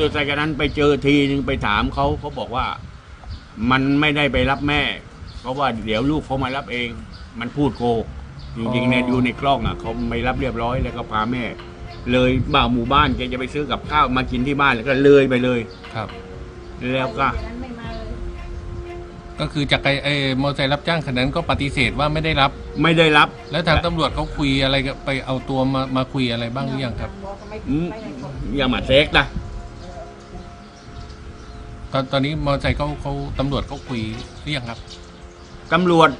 อเตอร์ไซค์คันนั้นไปเจอทีนึงไปถามเขาเขาบอกว่า มันไม่ได้ไปรับแม่ เพราะว่าเดี๋ยวลูกเขามารับเอง มันพูดโกหกจริงๆเนี่ยดูในกล้องอะเขาไม่รับเรียบร้อยแล้วก็พาแม่ เลยบ่าวหมู่บ้านแกจะไปซื้อกับข้าวมากินที่บ้านแล้วก็เลยไปเลย ครับ แล้วก็ก็คือจากไอ้ไอ้มอเตอร์ไซค์รับจ้างคันนั้นก็ปฏิเสธว่าไม่ได้รับ ไม่ได้รับ แล้วทางตำรวจเขาคุยอะไรกับไปเอาตัวมามาคุยอะไรบ้างหรือยังครับอืมอย่ามาเซ็กนะ ตอนตอนนี้มอเตอร์ไซค์เขาเขาตำรวจเขาคุยหรือยังครับ ตำรวจ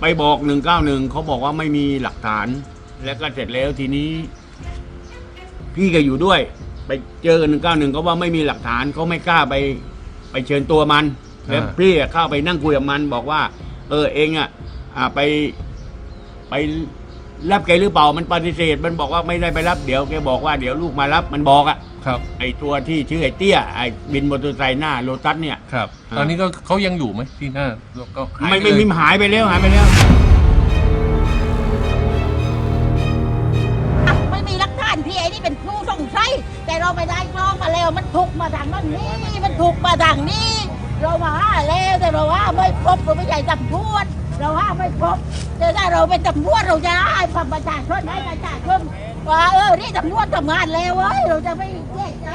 ไปบอกหนึ่งเก้าหนึ่งเขาบอกว่าไม่มีหลักฐาน แล้วก็เสร็จแล้วทีนี้ พี่ก็อยู่ด้วย ไปเจอหนึ่งเก้าหนึ่งเขาว่าไม่มีหลักฐานเขาไม่กล้าไป ไปเชิญตัวมัน อ่า แล้วพี่อะเข้าไปนั่งคุยกับมัน บอกว่า เออเองอะอ่าไปไป รับแกหรือเปล่ามันปฏิเสธ มันบอกว่าไม่ได้ไปรับเดี๋ยวแกบอกว่าเดี๋ยวลูกมารับมันบอกอะครับ ไอตัวที่ชื่อไอเตี้ยไอบินมอเตอร์ไซค์หน้าโลตัสเนี่ย ครับอ่าตอนนี้ก็เขายังอยู่ไหมที่หน้าก็หายไม่ปไม่เลยมีหายไปแล้วหายไปแล้วไม่มีหลักฐานพี่ไอ้นี่เป็นผู้สงสัยแต่เราไม่ได้กล้องมาแล้วมันถูกมาทางนั้นนี่มันถูกมาทางนี้เรามาหาแล้วแต่ เราว่าไม่พบเราไม่ใช่ตำรวจเราว่าไม่พบแต่ถ้าเราเป็นตำรวจเราจะให้ความประชาชนให้ประชาชนว่าเออนี่ตำรวจทำงานแล้วเว้ยเราจะไม่แยกใจ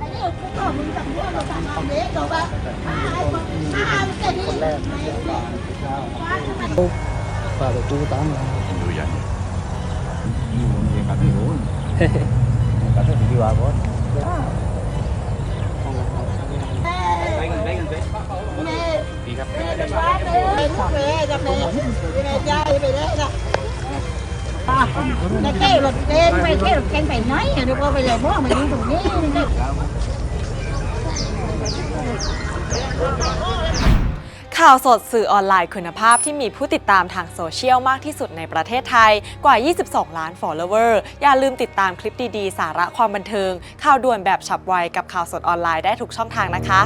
อันนี้เราก็มึงตำรวจเราทำงานเด็กเราว่าหาไอ้คนหามันจะดีไม่ไม่ว่าทำไม vào được tu tám là cả cái video à bố แม่ดีครับแแม่กับแม่แม่ใจไปเลยนะแล้วแก้วรถเกงไปแก้วรถเกงไปไหนเดี๋ยวพอไปเลยพ่อมาอยู่ตรงนี้ข่าวสดสื่อออนไลน์คุณภาพที่มีผู้ติดตามทางโซเชียลมากที่สุดในประเทศไทยกว่า 22 ล้าน follower อย่าลืมติดตามคลิปดี ๆ สาระความบันเทิง ข่าวด่วนแบบฉับไวกับข่าวสดออนไลน์ได้ทุกช่องทางนะคะ